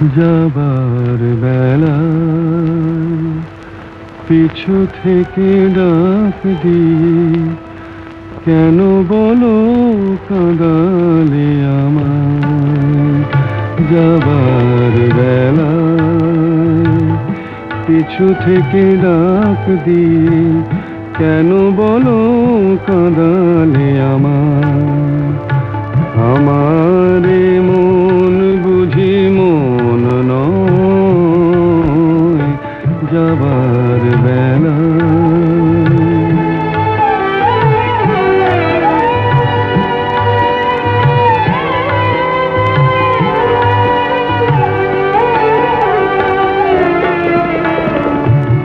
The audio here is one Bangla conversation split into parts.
যাবার বেলা পিছু থেকে ডাক দিয়ে, কেন বলো কাঁদালে আমার যাবার বেলা পিছু থেকে ডাক দিয়ে, কেন বলো কাঁদালে আমার যাবার বেলা।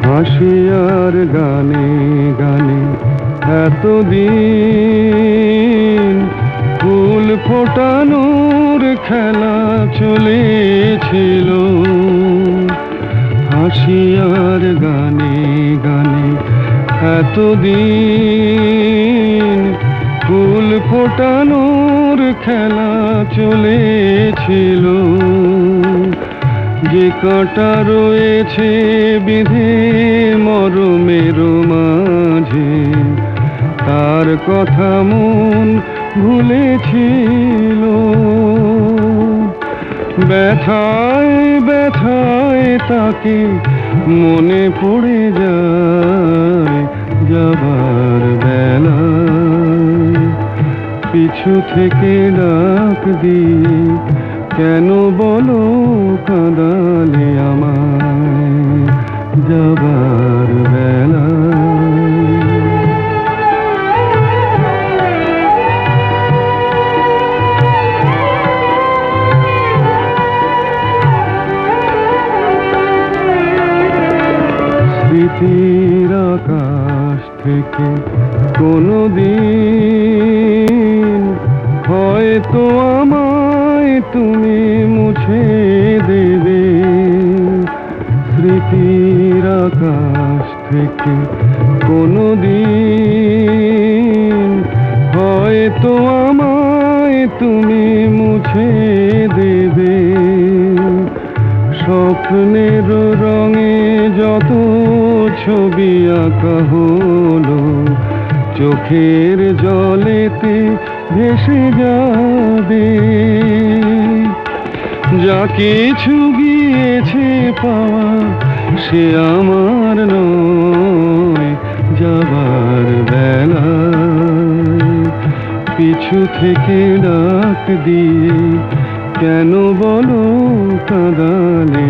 হাসি আর গানে গানে এতদিন ফুল ফোটানোর খেলা চলেছিল। হাসি আর গানে গানে এতদিন ফুল ফোটানোর খেলা চলেছিল। যে কাঁটা রয়েছে বিধে মরমের মাঝে, তার কথা মন ভুলেছিল। ব্যথায় ব্যথায় তাকে মনে পড়ে যায় যাবার বেলা। পিছু থেকে ডাক দিয়ে, কেন বলো কাঁদালে আমায় যাবার বেলায় স্মৃতির আকাশ থেকে কোনো দিন হয়তো আমায় তুমি মুছে দেবে। স্মৃতির আকাশ থেকে কোনো দিন হয়তো আমায় তুমি মুছে দেবে। স্বপ্নের রঙে যত ছবি আঁকা হলো, চোখের জলেতে ভেসে যাবে। যা কিছু গিয়েছে পাওয়া, সে আমার নয়, যাবার বেলা। পিছু থেকে ডাক দিয়ে, কেন বলো কাঁদালে